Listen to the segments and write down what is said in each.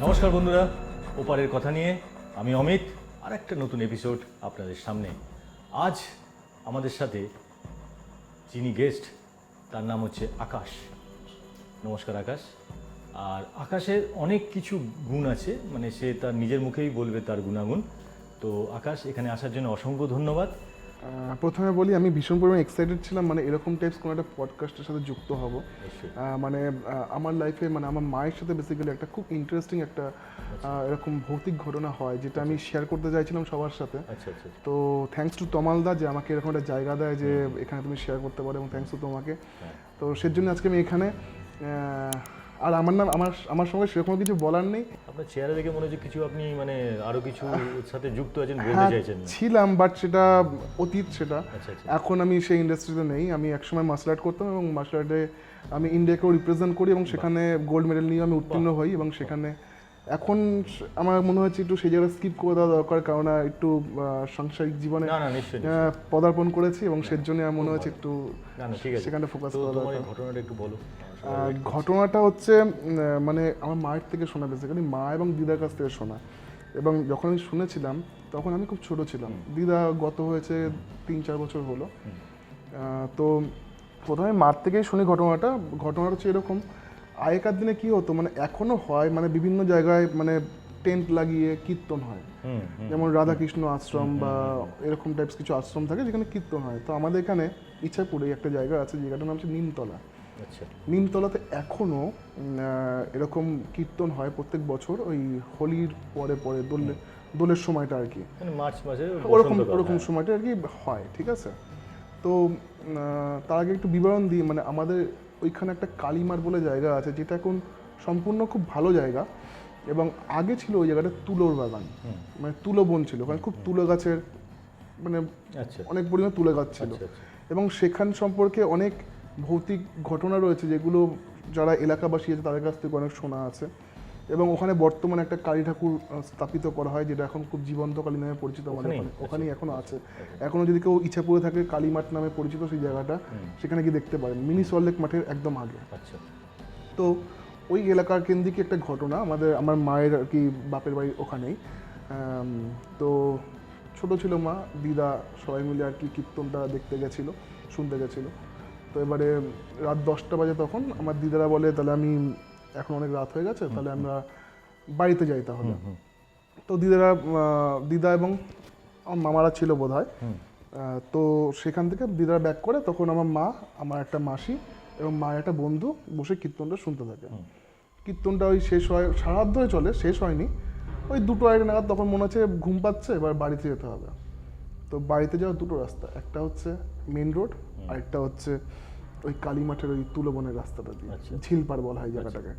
নমস্কার বন্ধুরা, ওপারের কথা নিয়ে আমি অমিত আর একটা নতুন এপিসোড আপনাদের সামনে। আজ আমাদের সাথে যিনি গেস্ট তার নাম হচ্ছে আকাশ। নমস্কার আকাশ। আর আকাশের অনেক কিছু গুণ আছে মানে সে তার নিজের মুখেই বলবে তার গুণাগুণ। তো আকাশ, এখানে আসার জন্য অসংখ্য ধন্যবাদ। প্রথমে বলি আমি ভীষণ পরিমাণে এক্সাইটেড ছিলাম মানে এরকম টাইপস কোনো একটা পডকাস্টের সাথে যুক্ত হব। মানে আমার লাইফে মানে আমার মায়ের সাথে বেসিক্যালি একটা খুব ইন্টারেস্টিং একটা এরকম ভৌতিক ঘটনা হয় যেটা আমি শেয়ার করতে চাইছিলাম সবার সাথে। আচ্ছা আচ্ছা তো থ্যাঙ্কস টু তমাল দা যে আমাকে এরকম একটা জায়গা দেয় যে এখানে তুমি শেয়ার করতে পারো এবং থ্যাঙ্কস টু তোমাকে। হ্যাঁ। তো সেজন্য আজকে আমি এখানে আর আমার নাম আমার আমার সঙ্গে সেরকম কিছু বলার নেই। আপনার চেহারা দেখে মনে হচ্ছে কিছু আপনি মানে আরও কিছু সাথে যুক্ত আছেন বলতে হ্যাঁ চাইছেন ছিলাম বাট সেটা অতীত সেটা। আচ্ছা আচ্ছা। এখন আমি সেই ইন্ডাস্ট্রিতে নেই। আমি একসময় মার্শাল আর্ট করতাম এবং মার্শাল আর্টে আমি ইন্ডিয়াকেও রিপ্রেজেন্ট করি এবং সেখানে গোল্ড মেডেল নিয়ে আমি উত্তীর্ণ হই এবং সেখানে এখন আমার মনে হচ্ছে একটু সেই জায়গায় স্কিপ করে দেওয়া দরকার কারণ একটু সাংসারিক জীবনে পদার্পণ করেছি এবং সের জন্য আমার মনে হচ্ছে একটু সেখানে ফোকাস করা দরকার। ঘটনাটা একটু বলো। ঘটনাটা হচ্ছে মানে আমার মায়ের থেকে শোনা বেসিক্যালি মা এবং দিদার কাছ থেকে শোনা। এবং যখন আমি শুনেছিলাম তখন আমি খুব ছোট ছিলাম। দিদা গত হয়েছে তিন চার বছর হলো। তো প্রথমে মার থেকেই শুনি ঘটনাটা। ঘটনাটা হচ্ছে এরকম আগেকার দিনে কি হতো মানে এখনও হয় মানে বিভিন্ন জায়গায় মানে টেন্ট লাগিয়ে কীর্তন হয়। যেমন রাধাকৃষ্ণ আশ্রম বা এরকম টাইপস কিছু আশ্রম থাকে যেখানে কীর্তন হয়। তো আমাদের এখানে ইচ্ছাপুরে একটা জায়গা আছে জায়গাটার নাম হচ্ছে নিমতলা। আচ্ছা। নিমতলাতে এখনও এরকম কীর্তন হয় প্রত্যেক বছর ওই হোলির পরে পরে দোলে দোলের সময়টা আর কি। মানে মার্চ মাসে ওরকম ওরকম হ্যাঁ। সময়টা আর কি হয় ঠিক আছে? তো তার আগে একটু বিবরণ দিই মানে আমাদের ওইখানে একটা কালীমার বলে জায়গা আছে যেটা এখন সম্পূর্ণ খুব ভালো জায়গা। এবং আগে ছিল ওই জায়গাটা তুলোর বাগান। মানে তুলো বন ছিল ওখানে খুব তুলো গাছের মানে আচ্ছা। অনেক পরিমাণ তুলো গাছ ছিল। আচ্ছা আচ্ছা। এবং সেখান সম্পর্কে অনেক ভৌতিক ঘটনা রয়েছে যেগুলো যারা এলাকাবাসী আছে তাদের কাছ থেকে অনেক শোনা আছে। এবং ওখানে বর্তমানে একটা কালী ঠাকুর স্থাপিত করা হয় যেটা এখন খুব জীবন্ত কালী নামে পরিচিত আমাদের ওখানেই? ওখানে। ওখানেই এখনও আছে। আচ্ছা। এখনও যদি কেউ ইচ্ছাপুরে থাকে কালীমাঠ নামে পরিচিত সেই জায়গাটা সেখানে গিয়ে দেখতে পারেন। মিনি সল্লেক মাঠের একদম আগে। আচ্ছা। তো ওই এলাকার কেন্দ্রিক একটা ঘটনা আমাদের আমার মায়ের আর কি বাপের বাড়ি ওখানেই। তো ছোট ছিল মা দিদা সবাই মিলে আর কি কীর্তনটা দেখতে গেছিল শুনতে গেছিল। তো এবারে রাত দশটা বাজে তখন আমার দিদারা বলে তাহলে আমি এখন অনেক রাত হয়ে গেছে তাহলে আমরা বাড়িতে যাই তাহলে। তো দিদারা দিদা এবং আমার মামারা ছিল বোধ হয় তো সেখান থেকে দিদারা ব্যাক করে তখন আমার মা আমার একটা মাসি এবং মায়ের একটা বন্ধু বসে কীর্তনটা শুনতে থাকে। কীর্তনটা ওই শেষ হয় সারাধ্য হয়ে চলে শেষ হয়নি। ওই দুটো আড়াই নাগাদ তখন মনে হচ্ছে ঘুম পাচ্ছে এবার বাড়িতে যেতে হবে। তো বাড়িতে যাওয়ার দুটো রাস্তা একটা হচ্ছে মেন রোড আর একটা হচ্ছে ওই কালীমাঠের ওই তুলোবনের রাস্তাটা দিয়ে। আচ্ছা। ঝিলপাড় বলা হয় জায়গাটাকে।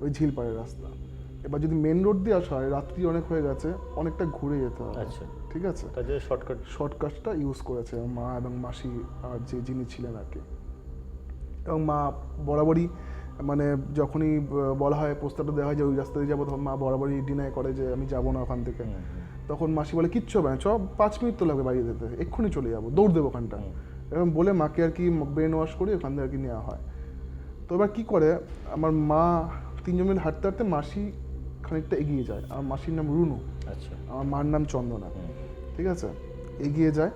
ওই ঝিলপাড়ের রাস্তা। এবার যদি মেন রোড দিয়ে আসা হয় রাত্রি অনেক হয়ে গেছে অনেকটা ঘুরে যেতে হবে আচ্ছা। ঠিক আছে? শর্টকাট শর্টকাটটা ইউজ করেছে মা এবং মাসি আর যে যিনি ছিলেন আর কি। এবং মা বরাবরই মানে যখনই বলা হয় প্রস্তাবটা দেওয়া হয় যে ওই রাস্তা দিয়ে যাব তখন মা বরাবরই ডিনাই করে যে আমি যাব না ওখান থেকে। তখন মাসি বলে কিচ্ছু হবে না চ পাঁচ মিনিট তো লাগবে বাড়ি যেতে। এক্ষুনি চলে যাব দৌড় দেবো ওখানটা এরকম বলে মাকে আর কি ব্রেন ওয়াশ করে ওখান থেকে আর কি নেওয়া হয়। তো এবার কী করে? আমার মা তিনজন মিলে হাঁটতে হাঁটতে মাসি খানিকটা এগিয়ে যায়। আমার মাসির নাম রুনু। আচ্ছা। আমার মার নাম চন্দনা। ঠিক আছে? এগিয়ে যায়।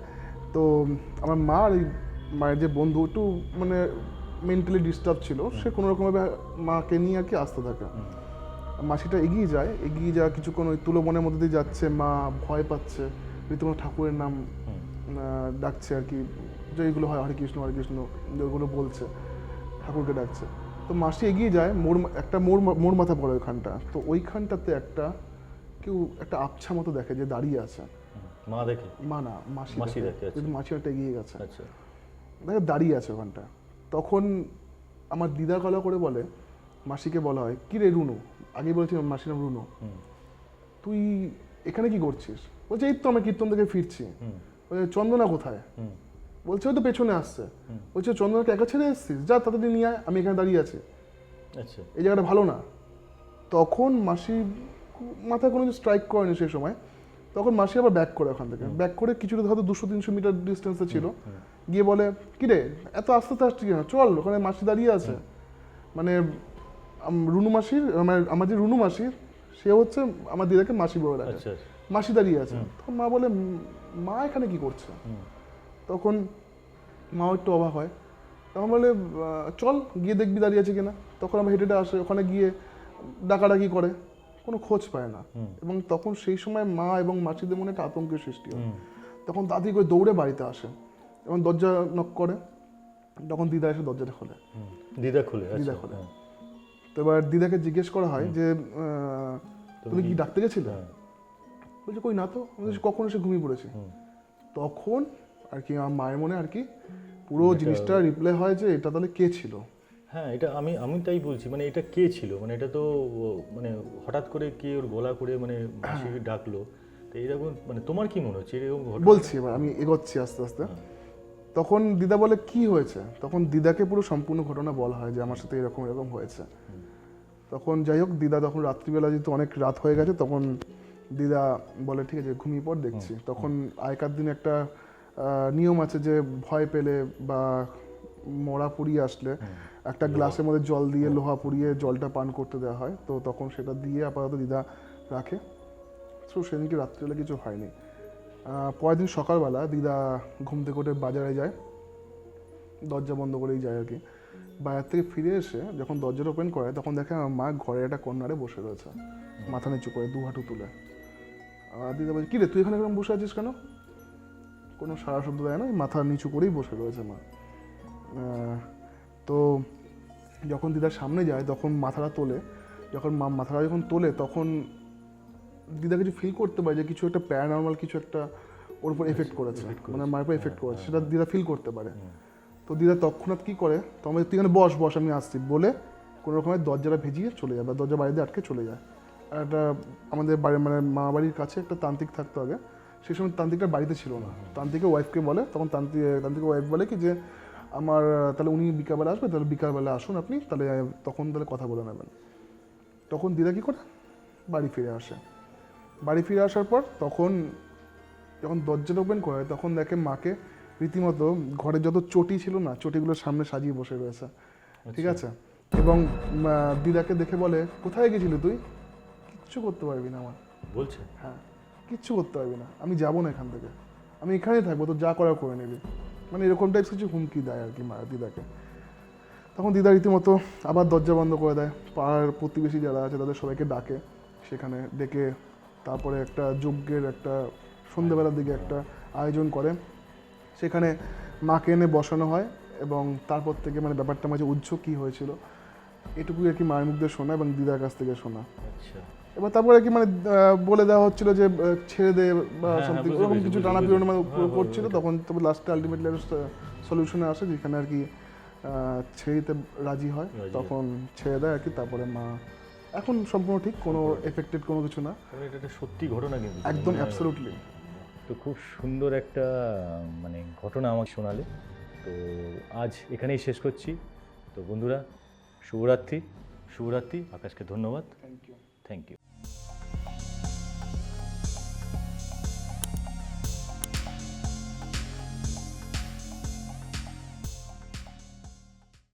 তো আমার মা আর মায়ের যে বন্ধু একটু মানে মেন্টালি ডিস্টার্ব ছিল। সে কোনো রকমভাবে মাকে নিয়ে আর কি আসতে থাকে। মাসিটা এগিয়ে যায়। এগিয়ে যাওয়া কিছুক্ষণ ওই তুলো বনের মধ্যে দিয়ে যাচ্ছে। মা ভয় পাচ্ছে। রীতিমতো ঠাকুরের নাম ডাকছে আর কি। যেগুলো হয় হরে কৃষ্ণ হরে কৃষ্ণ যেগুলো বলছে ঠাকুরকে ডাকছে। তো মাসি এগিয়ে যায় মোড় একটা মোড় মোর মাথা পড়ে ওইখানটা। তো ওইখানটাতে একটা কেউ একটা আবছা মতো দেখে যে দাঁড়িয়ে আছে। মা দেখে? মা না মাসি মাসি দেখে। আচ্ছা। কিন্তু মাসি একটা এগিয়ে গেছে। আচ্ছা। দেখে দাঁড়িয়ে আছে ওখানটা। তখন আমার দিদা গলা করে বলে মাসিকে বলা হয় কি রে রুনু? আগে বলেছি মাসির নাম রুনু। তুই এখানে কি করছিস? বলছে এই তো আমি কীর্তন থেকে ফিরছি। বলছে চন্দনা কোথায়? বলছে ওই তো পেছনে আসছে। বলছে চন্দনাকে একা ছেড়ে এসছিস? যা তাড়াতাড়ি নিয়ে আয় আমি এখানে দাঁড়িয়ে আছি। আচ্ছা। এই জায়গাটা ভালো না। তখন মাসি মাথায় কোনো স্ট্রাইক করেনি সেই সময়। তখন মাসি আবার ব্যাক করে ওখান থেকে। ব্যাক করে কিছুটা হয়তো দুশো তিনশো মিটার ডিস্টেন্সে ছিল। গিয়ে বলে কিরে এত আস্তে আস্তে আসছি কেন? চল ওখানে মাসি দাঁড়িয়ে আছে। মানে রুনু মাসির আমার আমার যে রুনু মাসির সে হচ্ছে আমার দিদাকে মাসি বলে ডাকে। আচ্ছা মাসি দাঁড়িয়ে আছে। তখন মা বলে মা এখানে কি করছে। তখন মাও একটু অবাক হয়। তখন বলে চল গিয়ে দেখবি দাঁড়িয়ে আছে কিনা। তখন আমার হেঁটে আসে ওখানে গিয়ে ডাকাডাকি করে। কোনো খোঁজ পায় না। এবং তখন সেই সময় মা এবং মাসিদের মনে একটা আতঙ্কের সৃষ্টি হয়। তখন দাদি করে দৌড়ে বাড়িতে আসে এবং দরজা নক করে। তখন দিদা এসে দরজাটা খোলে। দিদা খুলে দিদা আচ্ছা, খুলে। তো এবার দিদাকে জিজ্ঞেস করা হয় যে তুমি কি ডাকতে গেছিলে? হ্যাঁ। বলছে কই না তো আমি কখন এসে ঘুমিয়ে পড়েছি। তখন আর কি আমার মায়ের মনে আর কি পুরো জিনিসটা রিপ্লে হয় যে এটা তাহলে কে ছিল? হ্যাঁ এটা আমি আমি তাই বলছি মানে এটা কে ছিল? মানে এটা তো মানে হঠাৎ করে কে ওর গলা করে মানে মাসিকে ডাকলো তো এইরকম মানে তোমার কি মনে হচ্ছে? এরকম বলছি এবার আমি এগোচ্ছি আস্তে আস্তে। তখন দিদা বলে কি হয়েছে? তখন দিদাকে পুরো সম্পূর্ণ ঘটনা বলা হয় যে আমার সাথে এরকম এরকম হয়েছে। তখন যাই হোক দিদা তখন রাত্রিবেলা যেহেতু অনেক রাত হয়ে গেছে তখন দিদা বলে ঠিক আছে ঘুমিয়ে পর দেখছি। তখন আগেকার দিনে একটা নিয়ম আছে যে ভয় পেলে বা মরা পুড়িয়ে আসলে একটা গ্লাসের মধ্যে জল দিয়ে লোহা পুড়িয়ে জলটা পান করতে দেওয়া হয়। তো তখন সেটা দিয়ে আপাতত দিদা রাখে। তো সেদিনকে রাত্রিবেলা কিছু হয়নি। পরের দিন সকালবেলা দিদা ঘুম থেকে উঠে বাজারে যায়। দরজা বন্ধ করেই যায় আর কি। বাজার থেকে ফিরে এসে যখন দরজাটা ওপেন করে তখন দেখে আমার মা ঘরে একটা কর্নারে বসে রয়েছে। মাথা নিচু করে দু হাঁটু তুলে। আর দিদা বলছে কিরে তুই এখানে এরকম বসে আছিস কেন? কোনো সারা শব্দ দেয় না মাথা নিচু করেই বসে রয়েছে মা। তো যখন দিদার সামনে যায় তখন মাথাটা তোলে। যখন মা মাথাটা যখন তোলে তখন দিদা কিছু ফিল করতে পারে যে কিছু একটা প্যারানর্মাল কিছু একটা ওর উপর এফেক্ট করেছে। মানে মায়ের উপর এফেক্ট করেছে সেটা দিদা ফিল করতে পারে। তো দিদা তৎক্ষণাৎ কী করে তো আমাদের তুই এখানে বস বস আমি আসছি। বলে কোনো রকমের দরজাটা ভেজিয়ে চলে যায় বা দরজা বাইরে দিয়ে আটকে চলে যায়। আর একটা আমাদের বাড়ি মানে মা বাড়ির কাছে একটা তান্ত্রিক থাকতো আগে। সেই সময় তান্ত্রিকটা বাড়িতে ছিল না। তান্ত্রিকের ওয়াইফকে বলে তখন তান্ত্রিক তান্ত্রিকের ওয়াইফ বলে কি যে আমার তাহলে উনি বিকালবেলা আসবে তাহলে বিকালবেলা আসুন আপনি তাহলে তখন তাহলে কথা বলে নেবেন। তখন দিদা কি করে? বাড়ি ফিরে আসে। বাড়ি ফিরে আসার পর তখন যখন দরজাটা ওপেন করে তখন দেখে মাকে রীতিমতো ঘরে যত চটি ছিল না চটিগুলোর সামনে সাজিয়ে বসে রয়েছে। ঠিক আছে? এবং দিদাকে দেখে বলে কোথায় গেছিলি তুই? কিচ্ছু করতে পারবি না আমার। বলছে? হ্যাঁ। কিচ্ছু করতে পারবি না। আমি যাব না এখান থেকে। আমি এখানেই থাকব, তো যা করার করে নিবি। মানে এরকম টাইপস কিছু হুমকি দেয় আর কি মা, দিদাকে। তখন দিদা রীতিমতো আবার দরজা বন্ধ করে দেয়। পাড়ার প্রতিবেশী যারা আছে, তাদের সবাইকে ডাকে। সেখানে ডেকে তারপরে একটা যজ্ঞের একটা সন্ধ্যেবেলার দিকে একটা আয়োজন করে। সেখানে মাকে এনে বসানো হয় এবং তারপর থেকে মানে ব্যাপারটা মাঝে উজ্জ্ব কী হয়েছিল, এটুকুই আর কি মায়ের মুখ দিয়ে শোনা এবং দিদার কাছ থেকে শোনা। আচ্ছা। এবার তারপরে কি মানে বলে দেওয়া হচ্ছিল যে ছেড়ে দে বা হ্যাঁ, হ্যাঁ, সামথিং ওরকম কিছু টানা। পিরোনো মানে হ্যাঁ, হ্যাঁ, করছিল হ্যাঁ। তখন তবে লাস্টে আলটিমেটলি সলিউশনে আসে যেখানে আর কি ছেড়ে দিতে রাজি হয় তখন ছেড়ে দেয় আর কি তারপরে মা এখন সম্পূর্ণ ঠিক কোনো এফেক্টেড কোনো কিছু না। মানে এটা একটা সত্যি ঘটনা কিন্তু। একদম মানে- অ্যাবসলুটলি তো খুব সুন্দর একটা মানে ঘটনা আমাকে শোনালে। তো আজ এখানেই শেষ করছি। তো বন্ধুরা শুভরাত্রি শুভরাত্রি আকাশকে ধন্যবাদ। Thank you thank you